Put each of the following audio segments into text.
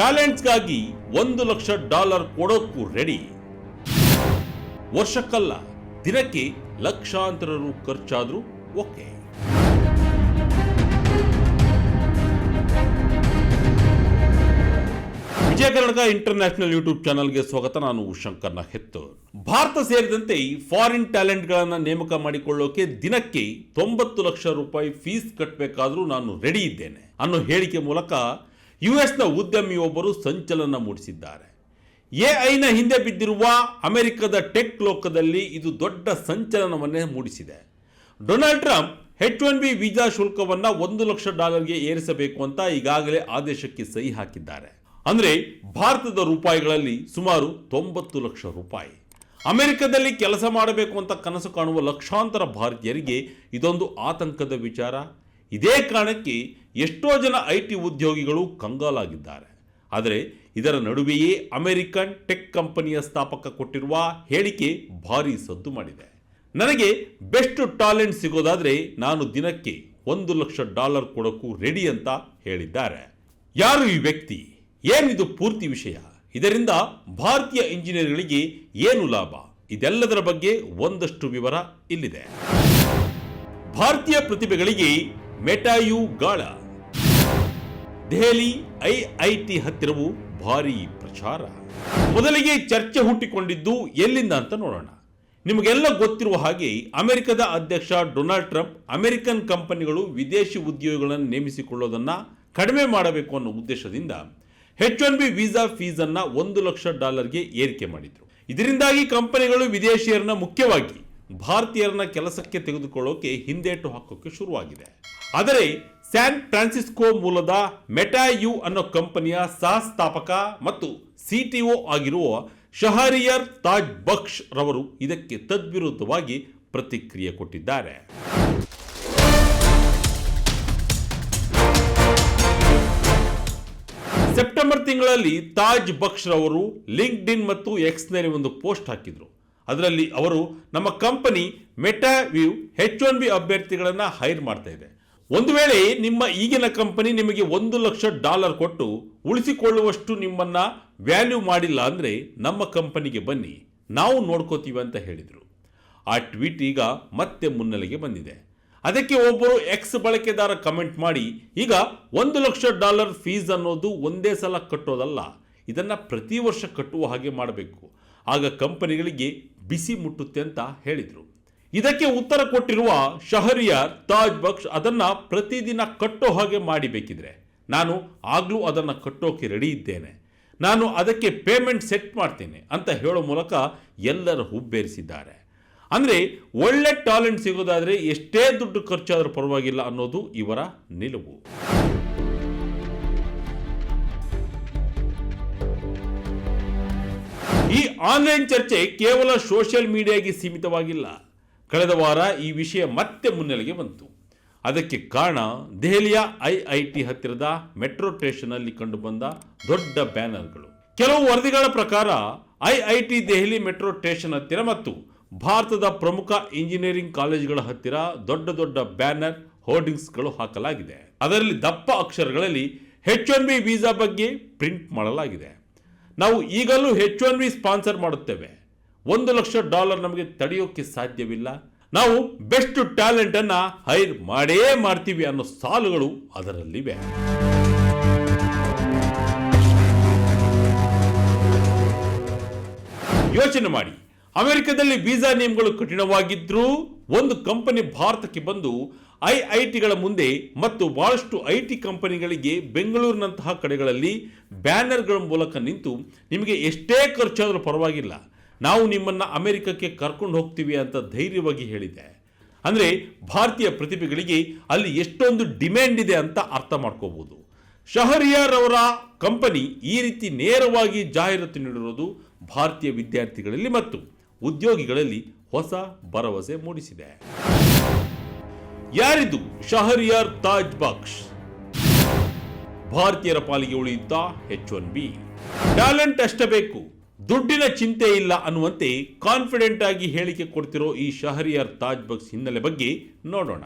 ಟ್ಯಾಲೆಂಟ್ಸ್ಗಾಗಿ ಒಂದು ಲಕ್ಷ ಡಾಲರ್ ಕೊಡೋಕ್ಕೂ ರೆಡಿ ವರ್ಷಕ್ಕಲ್ಲ, ದಿನಕ್ಕೆ ಲಕ್ಷಾಂತರ ರು ಖರ್ಚಾದ್ರೂ okay. Vijaya Karnataka international YouTube ಚಾನಲ್ಗೆ ಸ್ವಾಗತ, ನಾನು ಶಂಕರ್ನ ಹೆತ್ತು ಭಾರತ ಸೇರಿದಂತೆ ಫಾರಿನ್ ಟ್ಯಾಲೆಂಟ್ಗಳನ್ನು ನೇಮಕ ಮಾಡಿಕೊಳ್ಳೋಕೆ ದಿನಕ್ಕೆ ತೊಂಬತ್ತು ಲಕ್ಷ ರೂಪಾಯಿ ಫೀಸ್ ಕಟ್ಟಬೇಕಾದ್ರೂ ನಾನು ರೆಡಿ ಇದ್ದೇನೆ. ಅನ್ನೋ ಹೇಳಿಕೆ ಮೂಲಕ ಯು ನ ಉದ್ಯಮಿಯೊಬ್ಬರು ಸಂಚಲನ ಮೂಡಿಸಿದ್ದಾರೆ. ಎಐನ ಹಿಂದೆ ಬಿದ್ದಿರುವ ಅಮೆರಿಕದ ಟೆಕ್ ಲೋಕದಲ್ಲಿ ಇದು ದೊಡ್ಡ ಸಂಚಲನವನ್ನೇ ಮೂಡಿಸಿದೆ. Donald Trump H one B visa ಶುಲ್ಕವನ್ನ ಒಂದು ಲಕ್ಷ ಡಾಲರ್ಗೆ ಏರಿಸಬೇಕು ಅಂತ ಈಗಾಗಲೇ ಆದೇಶಕ್ಕೆ ಸಹಿ ಹಾಕಿದ್ದಾರೆ. ಅಂದ್ರೆ ಭಾರತದ ರೂಪಾಯಿಗಳಲ್ಲಿ ಸುಮಾರು ತೊಂಬತ್ತು ಲಕ್ಷ ರೂಪಾಯಿ. ಅಮೆರಿಕದಲ್ಲಿ ಕೆಲಸ ಮಾಡಬೇಕು ಅಂತ ಕನಸು ಕಾಣುವ ಲಕ್ಷಾಂತರ ಭಾರತೀಯರಿಗೆ ಇದೊಂದು ಆತಂಕದ ವಿಚಾರ. ಇದೇ ಕಾರಣಕ್ಕೆ ಎಷ್ಟೋ ಜನ ಐ ಟಿ ಉದ್ಯೋಗಿಗಳು ಕಂಗಾಲಾಗಿದ್ದಾರೆ. ಆದರೆ ಇದರ ನಡುವೆಯೇ ಅಮೆರಿಕನ್ ಟೆಕ್ ಕಂಪನಿಯ ಸ್ಥಾಪಕ ಕೊಟ್ಟಿರುವ ಹೇಳಿಕೆ ಭಾರೀ ಸದ್ದು ಮಾಡಿದೆ. ನನಗೆ ಬೆಸ್ಟ್ ಟ್ಯಾಲೆಂಟ್ ಸಿಗೋದಾದ್ರೆ ನಾನು ದಿನಕ್ಕೆ ಒಂದು ಲಕ್ಷ ಡಾಲರ್ ಕೊಡೋಕ್ಕೂ ರೆಡಿ ಅಂತ ಹೇಳಿದ್ದಾರೆ. ಯಾರು ಈ ವ್ಯಕ್ತಿ? ಏನಿದು ಪೂರ್ತಿ ವಿಷಯ? ಇದರಿಂದ ಭಾರತೀಯ ಇಂಜಿನಿಯರ್ಗಳಿಗೆ ಏನು ಲಾಭ? ಇದೆಲ್ಲದರ ಬಗ್ಗೆ ಒಂದಷ್ಟು ವಿವರ ಇಲ್ಲಿದೆ. ಭಾರತೀಯ ಪ್ರತಿಭೆಗಳಿಗೆ ಮೆಟಾಯು ಗಾಳ ದೆಹಲಿ ಐಐಟಿ ಹತ್ತಿರವು ಭಾರಿ ಪ್ರಚಾರ. ಮೊದಲಿಗೆ ಚರ್ಚೆ ಹುಟ್ಟಿಕೊಂಡಿದ್ದು ಎಲ್ಲಿಂದ ಅಂತ ನೋಡೋಣ. ನಿಮಗೆಲ್ಲ ಗೊತ್ತಿರುವ ಹಾಗೆ ಅಮೆರಿಕದ ಅಧ್ಯಕ್ಷ ಡೊನಾಲ್ಡ್ ಟ್ರಂಪ್ ಅಮೆರಿಕನ್ ಕಂಪನಿಗಳು ವಿದೇಶಿ ಉದ್ಯೋಗಿಗಳನ್ನು ನೇಮಿಸಿಕೊಳ್ಳೋದನ್ನು ಕಡಿಮೆ ಮಾಡಬೇಕು ಅನ್ನೋ ಉದ್ದೇಶದಿಂದ ಹೆಚ್ ಒನ್ ಬಿ ವೀಸಾ ಫೀಸನ್ನು ಒಂದು ಲಕ್ಷ ಡಾಲರ್ಗೆ ಏರಿಕೆ ಮಾಡಿದರು. ಇದರಿಂದಾಗಿ ಕಂಪನಿಗಳು ವಿದೇಶಿಯರನ್ನ ಮುಖ್ಯವಾಗಿ ಭಾರತೀಯರನ್ನ ಕೆಲಸಕ್ಕೆ ತೆಗೆದುಕೊಳ್ಳೋಕೆ ಹಿಂದೇಟು ಹಾಕೋಕೆ ಶುರುವಾಗಿದೆ. ಆದರೆ ಸ್ಯಾನ್ ಫ್ರಾನ್ಸಿಸ್ಕೋ ಮೂಲದ ಮೆಟಾಯು ಅನ್ನೋ ಕಂಪನಿಯ ಸಹ ಸ್ಥಾಪಕ ಮತ್ತು ಒ ಆಗಿರುವ ಶಹರಿಯರ್ ತಾಜ್ ಬಕ್ಷ್ ರವರು ಇದಕ್ಕೆ ತದ್ವಿರುದ್ಧವಾಗಿ ಪ್ರತಿಕ್ರಿಯೆ ಕೊಟ್ಟಿದ್ದಾರೆ. ಸೆಪ್ಟೆಂಬರ್ ತಿಂಗಳಲ್ಲಿ ತಾಜ್ ಬಕ್ಷ್ ರವರು ಲಿಂಕ್ಡ್ ಇನ್ ಮತ್ತು ಎಕ್ಸ್ನಲ್ಲಿ ಒಂದು ಪೋಸ್ಟ್ ಹಾಕಿದ್ರು. ಅದರಲ್ಲಿ ಅವರು, ನಮ್ಮ company Metaview H one B ಅಭ್ಯರ್ಥಿಗಳನ್ನು ಹೈರ್ ಮಾಡ್ತಾ ಇದೆ. ಒಂದು ವೇಳೆ ನಿಮ್ಮ ಈಗಿನ ಕಂಪನಿ ನಿಮಗೆ ಒಂದು ಲಕ್ಷ ಡಾಲರ್ ಕೊಟ್ಟು ಉಳಿಸಿಕೊಳ್ಳುವಷ್ಟು ನಿಮ್ಮನ್ನು ವ್ಯಾಲ್ಯೂ ಮಾಡಿಲ್ಲ ಅಂದರೆ ನಮ್ಮ ಕಂಪನಿಗೆ ಬನ್ನಿ. ನಾವು ನೋಡ್ಕೋತೀವಿ ಅಂತ ಹೇಳಿದರು. ಆ ಟ್ವೀಟ್ ಈಗ ಮತ್ತೆ ಮುನ್ನೆಲೆಗೆ ಬಂದಿದೆ. ಅದಕ್ಕೆ ಒಬ್ಬರು ಎಕ್ಸ್ ಬಳಕೆದಾರ ಕಮೆಂಟ್ ಮಾಡಿ, ಈಗ ಒಂದು ಲಕ್ಷ ಡಾಲರ್ ಫೀಸ್ ಅನ್ನೋದು ಒಂದೇ ಸಲ ಕಟ್ಟೋದಲ್ಲ, ಇದನ್ನು ಪ್ರತಿ ವರ್ಷ ಕಟ್ಟುವ ಹಾಗೆ ಮಾಡಬೇಕು. ಆಗ ಕಂಪನಿಗಳಿಗೆ ಬಿಸಿ ಮುಟ್ಟುತ್ತೆ ಅಂತ ಹೇಳಿದರು. ಇದಕ್ಕೆ ಉತ್ತರ ಕೊಟ್ಟಿರುವ ಶಹರಿಯಾರ್ ತಾಜ್ ಬಕ್ಷ್ ಅದನ್ನು ಪ್ರತಿದಿನ ಕಟ್ಟೋ ಹಾಗೆ ಮಾಡಿಬೇಕಿದ್ರೆ. ನಾನು ಆಗಲೂ ಅದನ್ನು ಕಟ್ಟೋಕೆ ರೆಡಿ ಇದ್ದೇನೆ. ನಾನು ಅದಕ್ಕೆ ಪೇಮೆಂಟ್ ಸೆಟ್ ಮಾಡ್ತೇನೆ ಅಂತ ಹೇಳೋ ಮೂಲಕ ಎಲ್ಲರ ಹುಬ್ಬೇರಿಸಿದ್ದಾರೆ. ಅಂದರೆ ಒಳ್ಳೆ ಟ್ಯಾಲೆಂಟ್ ಸಿಗೋದಾದರೆ ಎಷ್ಟೇ ದುಡ್ಡು ಖರ್ಚಾದರೂ ಪರವಾಗಿಲ್ಲ ಅನ್ನೋದು ಇವರ ನಿಲುವು. ಈ ಆನ್ಲೈನ್ ಚರ್ಚೆ ಕೇವಲ ಸೋಷಿಯಲ್ ಮೀಡಿಯಾಗೆ ಸೀಮಿತವಾಗಿಲ್ಲ. ಕಳೆದ ವಾರ ಈ ವಿಷಯ ಮತ್ತೆ ಮುನ್ನೆಲೆಗೆ ಬಂತು. ಅದಕ್ಕೆ ಕಾರಣ ದೆಹಲಿಯ ಐ ಐ ಟಿ ಹತ್ತಿರದ ಮೆಟ್ರೋ ಸ್ಟೇಷನ್ನಲ್ಲಿ ಕಂಡುಬಂದ ದೊಡ್ಡ ಬ್ಯಾನರ್ಗಳು. ಕೆಲವು ವರದಿಗಳ ಪ್ರಕಾರ I I T Delhi metro station ಹತ್ತಿರ ಮತ್ತು ಭಾರತದ ಪ್ರಮುಖ ಇಂಜಿನಿಯರಿಂಗ್ ಕಾಲೇಜುಗಳ ಹತ್ತಿರ ದೊಡ್ಡ ದೊಡ್ಡ ಬ್ಯಾನರ್ ಹೋರ್ಡಿಂಗ್ಸ್ಗಳು ಹಾಕಲಾಗಿದೆ. ಅದರಲ್ಲಿ ದಪ್ಪ ಅಕ್ಷರಗಳಲ್ಲಿ ಹೆಚ್ ಒನ್ ಬಿ ವೀಸಾ ಬಗ್ಗೆ ಪ್ರಿಂಟ್ ಮಾಡಲಾಗಿದೆ. ನಾವು ಈಗಲೂ ಹೆಚ್ ಒನ್ ವಿ ಸ್ಪಾನ್ಸರ್ ಮಾಡುತ್ತೇವೆ. ಒಂದು ಲಕ್ಷ ಡಾಲರ್ ನಮಗೆ ತಡೆಯೋಕ್ಕೆ ಸಾಧ್ಯವಿಲ್ಲ. ನಾವು ಬೆಸ್ಟ್ ಟ್ಯಾಲೆಂಟ್ ಅನ್ನ ಹೈರ್ ಮಾಡೇ ಮಾಡ್ತೀವಿ ಅನ್ನೋ ಸಾಲುಗಳು ಅದರಲ್ಲಿವೆ. ಯೋಚನೆ ಮಾಡಿ. ಅಮೆರಿಕದಲ್ಲಿ ವೀಸಾ ನಿಯಮಗಳು ಕಠಿಣವಾಗಿದ್ದರೂ ಒಂದು ಕಂಪನಿ ಭಾರತಕ್ಕೆ ಬಂದು ಐ ಐ ಟಿಗಳ ಮುಂದೆ ಮತ್ತು ಬಹಳಷ್ಟು ಐ ಟಿ ಕಂಪನಿಗಳಿಗೆ ಬೆಂಗಳೂರಿನಂತಹ ಕಡೆಗಳಲ್ಲಿ ಬ್ಯಾನರ್ಗಳ ಮೂಲಕ ನಿಂತು ನಿಮಗೆ ಎಷ್ಟೇ ಖರ್ಚಾದರೂ ಪರವಾಗಿಲ್ಲ. ನಾವು ನಿಮ್ಮನ್ನು ಅಮೆರಿಕಕ್ಕೆ ಕರ್ಕೊಂಡು ಹೋಗ್ತೀವಿ ಅಂತ ಧೈರ್ಯವಾಗಿ ಹೇಳಿದೆ. ಅಂದರೆ ಭಾರತೀಯ ಪ್ರತಿಭೆಗಳಿಗೆ ಅಲ್ಲಿ ಎಷ್ಟೊಂದು ಡಿಮ್ಯಾಂಡ್ ಇದೆ ಅಂತ ಅರ್ಥ ಮಾಡ್ಕೋಬೋದು. ಶಹರಿಯಾರ್ ಅವರ ಕಂಪನಿ ಈ ರೀತಿ ನೇರವಾಗಿ ಜಾಹೀರಾತು ನೀಡಿರೋದು ಭಾರತೀಯ ವಿದ್ಯಾರ್ಥಿಗಳಲ್ಲಿ ಮತ್ತು ಉದ್ಯೋಗಿಗಳಲ್ಲಿ ಹೊಸ ಭರವಸೆ ಮೂಡಿಸಿದೆ. ಯಾರಿದು ಶಹರಿಯಾರ್ ತಾಜ್ ಬಕ್ಷ್ ಭಾರತೀಯರ ಪಾಲಿಗೆ ಉಳಿಯುತ್ತ ಎಚ್ ಒನ್ ಬಿ? ಟ್ಯಾಲೆಂಟ್ ಅಷ್ಟೇ ಬೇಕು, ದುಡ್ಡಿನ ಚಿಂತೆ ಇಲ್ಲ ಅನ್ನುವಂತೆ ಕಾನ್ಫಿಡೆಂಟ್ ಆಗಿ ಹೇಳಿಕೆ ಕೊಡ್ತಿರೋ ಈ ಶಹರಿಯಾರ್ ತಾಜ್ ಬಕ್ಸ್ ಹಿನ್ನೆಲೆ ಬಗ್ಗೆ ನೋಡೋಣ.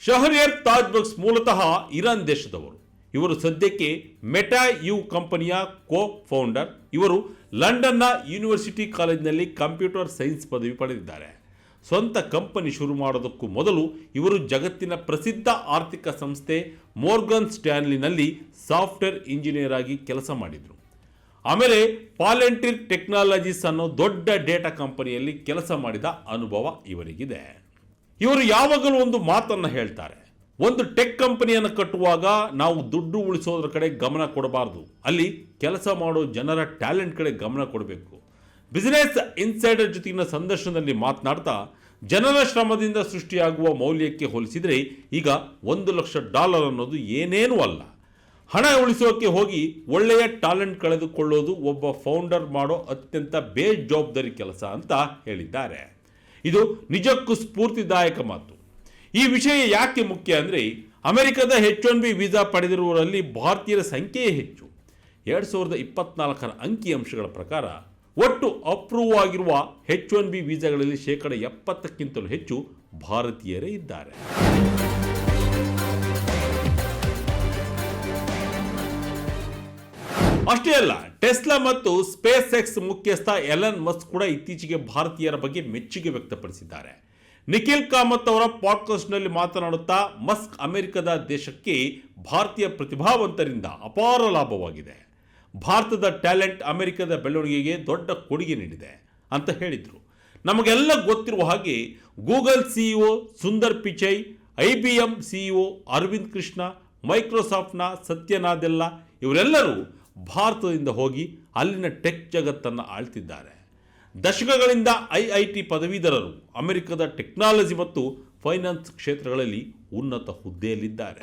ಶಹರಿಯಾರ್ ತಾಜ್ ಬಕ್ಸ್ ಮೂಲತಃ ಇರಾನ್ ದೇಶದವರು. ಇವರು ಸದ್ಯಕ್ಕೆ ಮೆಟಾ ಯು ಕಂಪನಿಯ ಕೋ ಫೌಂಡರ್ ಇವರು ಲಂಡನ್ನ ಯೂನಿವರ್ಸಿಟಿ ಕಾಲೇಜಿನಲ್ಲಿ ಕಂಪ್ಯೂಟರ್ ಸೈನ್ಸ್ ಪದವಿ ಪಡೆದಿದ್ದಾರೆ. ಸ್ವಂತ ಕಂಪನಿ ಶುರು ಮಾಡೋದಕ್ಕೂ ಮೊದಲು ಇವರು ಜಗತ್ತಿನ ಪ್ರಸಿದ್ಧ ಆರ್ಥಿಕ ಸಂಸ್ಥೆ ಮೋರ್ಗನ್ ಸ್ಟ್ಯಾನ್ಲಿನಲ್ಲಿ ಸಾಫ್ಟ್ವೇರ್ ಇಂಜಿನಿಯರ್ ಆಗಿ ಕೆಲಸ ಮಾಡಿದರು. ಆಮೇಲೆ ಪಾಲೆಂಟಿರ್ ಟೆಕ್ನಾಲಜೀಸ್ ಅನ್ನೋ ದೊಡ್ಡ ಡೇಟಾ ಕಂಪನಿಯಲ್ಲಿ ಕೆಲಸ ಮಾಡಿದ ಅನುಭವ ಇವರಿಗಿದೆ. ಇವರು ಯಾವಾಗಲೂ ಒಂದು ಮಾತನ್ನು ಹೇಳ್ತಾರೆ. ಒಂದು ಟೆಕ್ ಕಂಪನಿಯನ್ನು ಕಟ್ಟುವಾಗ ನಾವು ದುಡ್ಡು ಉಳಿಸೋದ್ರ ಕಡೆ ಗಮನ ಕೊಡಬಾರ್ದು. ಅಲ್ಲಿ ಕೆಲಸ ಮಾಡೋ ಜನರ ಟ್ಯಾಲೆಂಟ್ ಕಡೆ ಗಮನ ಕೊಡಬೇಕು. ಬಿಸಿನೆಸ್ ಇನ್ಸೈಡರ್ ಜೊತೆಗಿನ ಸಂದರ್ಶನದಲ್ಲಿ ಮಾತನಾಡ್ತಾ, ಜನರ ಶ್ರಮದಿಂದ ಸೃಷ್ಟಿಯಾಗುವ ಮೌಲ್ಯಕ್ಕೆ ಹೋಲಿಸಿದರೆ ಈಗ ಒಂದು ಲಕ್ಷ ಡಾಲರ್ ಅನ್ನೋದು ಏನೇನೂ ಅಲ್ಲ. ಹಣ ಉಳಿಸೋಕೆ ಹೋಗಿ ಒಳ್ಳೆಯ ಟ್ಯಾಲೆಂಟ್ ಕಳೆದುಕೊಳ್ಳೋದು ಒಬ್ಬ ಫೌಂಡರ್ ಮಾಡೋ ಅತ್ಯಂತ ಬೇಜವಾಬ್ದಾರಿ ಕೆಲಸ ಅಂತ ಹೇಳಿದ್ದಾರೆ. ಇದು ನಿಜಕ್ಕೂ ಸ್ಫೂರ್ತಿದಾಯಕ ಮಾತು. ಈ ವಿಷಯ ಯಾಕೆ ಮುಖ್ಯ ಅಂದರೆ ಅಮೆರಿಕದ ಹೆಚ್ ಒನ್ ಬಿ ವೀಸಾ ಪಡೆದಿರುವವರಲ್ಲಿ ಭಾರತೀಯರ ಸಂಖ್ಯೆಯೇ ಹೆಚ್ಚು. ಎರಡು ಸಾವಿರದ ಇಪ್ಪತ್ನಾಲ್ಕರ ಅಂಕಿಅಂಶಗಳ ಪ್ರಕಾರ ಒಟ್ಟು ಅಪ್ರೂವ್ ಆಗಿರುವ ಹೆಚ್ ಒನ್ ಬಿ ವೀಸಾಗಳಲ್ಲಿ ಶೇಕಡ ಎಪ್ಪತ್ತಕ್ಕಿಂತಲೂ ಹೆಚ್ಚು ಭಾರತೀಯರೇ ಇದ್ದಾರೆ. ಅಷ್ಟೇ ಅಲ್ಲ, ಟೆಸ್ಲಾ ಮತ್ತು ಸ್ಪೇಸ್ ಎಕ್ಸ್ ಮುಖ್ಯಸ್ಥ ಎಲನ್ ಮಸ್ಕ್ ಕೂಡ ಇತ್ತೀಚೆಗೆ ಭಾರತೀಯರ ಬಗ್ಗೆ ಮೆಚ್ಚುಗೆ ವ್ಯಕ್ತಪಡಿಸಿದ್ದಾರೆ. ನಿಖಿಲ್ ಕಾಮತ್ ಅವರ ಪಾಡ್ಕಾಸ್ಟ್ನಲ್ಲಿ ಮಾತನಾಡುತ್ತಾ ಮಸ್ಕ್ ಅಮೆರಿಕದ ದೇಶಕ್ಕೆ ಭಾರತೀಯ ಪ್ರತಿಭಾವಂತರಿಂದ ಅಪಾರ ಲಾಭವಾಗಿದೆ. ಭಾರತದ ಟ್ಯಾಲೆಂಟ್ ಅಮೆರಿಕದ ಬೆಳವಣಿಗೆಗೆ ದೊಡ್ಡ ಕೊಡುಗೆ ನೀಡಿದೆ ಅಂತ ಹೇಳಿದರು. ನಮಗೆಲ್ಲ ಗೊತ್ತಿರುವ ಹಾಗೆ Google CEO Sundar Pichai, I B M CEO Arvind Krishna, ಮೈಕ್ರೋಸಾಫ್ಟ್ನ Satya Nadella ಇವರೆಲ್ಲರೂ ಭಾರತದಿಂದ ಹೋಗಿ ಅಲ್ಲಿನ ಟೆಕ್ ಜಗತ್ತನ್ನು ಆಳ್ತಿದ್ದಾರೆ. ದಶಕಗಳಿಂದ ಐ ಐ ಟಿ ಪದವೀಧರರು ಅಮೆರಿಕದ ಟೆಕ್ನಾಲಜಿ ಮತ್ತು ಫೈನಾನ್ಸ್ ಕ್ಷೇತ್ರಗಳಲ್ಲಿ ಉನ್ನತ ಹುದ್ದೆಯಲ್ಲಿದ್ದಾರೆ.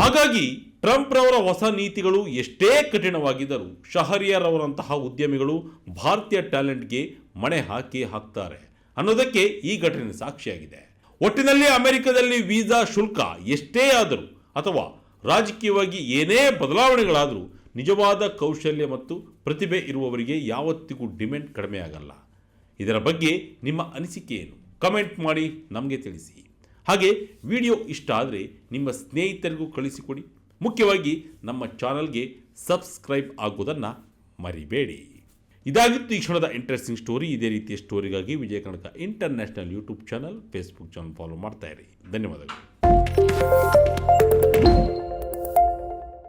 ಹಾಗಾಗಿ ಟ್ರಂಪ್ ರವರ ಹೊಸ ನೀತಿಗಳು ಎಷ್ಟೇ ಕಠಿಣವಾಗಿದ್ದರೂ ಶಹರಿಯರವರಂತಹ ಉದ್ಯಮಿಗಳು ಭಾರತೀಯ ಟ್ಯಾಲೆಂಟ್ಗೆ ಮಣೆ ಹಾಕಿ ಹಾಕ್ತಾರೆ ಅನ್ನೋದಕ್ಕೆ ಈ ಘಟನೆ ಸಾಕ್ಷಿಯಾಗಿದೆ. ಒಟ್ಟಿನಲ್ಲಿ ಅಮೆರಿಕದಲ್ಲಿ ವೀಸಾ ಶುಲ್ಕ ಎಷ್ಟೇ ಆದರೂ ಅಥವಾ ರಾಜಕೀಯವಾಗಿ ಏನೇ ಬದಲಾವಣೆಗಳಾದರೂ ನಿಜವಾದ ಕೌಶಲ್ಯ ಮತ್ತು ಪ್ರತಿಭೆ ಇರುವವರಿಗೆ ಯಾವತ್ತಿಗೂ ಡಿಮ್ಯಾಂಡ್ ಕಡಿಮೆ ಆಗಲ್ಲ. ಇದರ ಬಗ್ಗೆ ನಿಮ್ಮ ಅನಿಸಿಕೆ ಏನು? ಕಮೆಂಟ್ ಮಾಡಿ ನಮಗೆ ತಿಳಿಸಿ. ಹಾಗೆ ವಿಡಿಯೋ ಇಷ್ಟ ಆದರೆ ನಿಮ್ಮ ಸ್ನೇಹಿತರಿಗೂ ಕಳಿಸಿಕೊಡಿ. ಮುಖ್ಯವಾಗಿ ನಮ್ಮ ಚಾನಲ್ಗೆ ಸಬ್ಸ್ಕ್ರೈಬ್ ಆಗೋದನ್ನು ಮರಿಬೇಡಿ. ಇದಾಗಿತ್ತು ಈ ಕ್ಷಣದ ಇಂಟ್ರೆಸ್ಟಿಂಗ್ ಸ್ಟೋರಿ ಇದೇ ರೀತಿಯ ಸ್ಟೋರಿಗಾಗಿ Vijaya Kanaka international YouTube channel Facebook channel follow ಮಾಡ್ತಾ ಇರಿ. ಧನ್ಯವಾದಗಳು.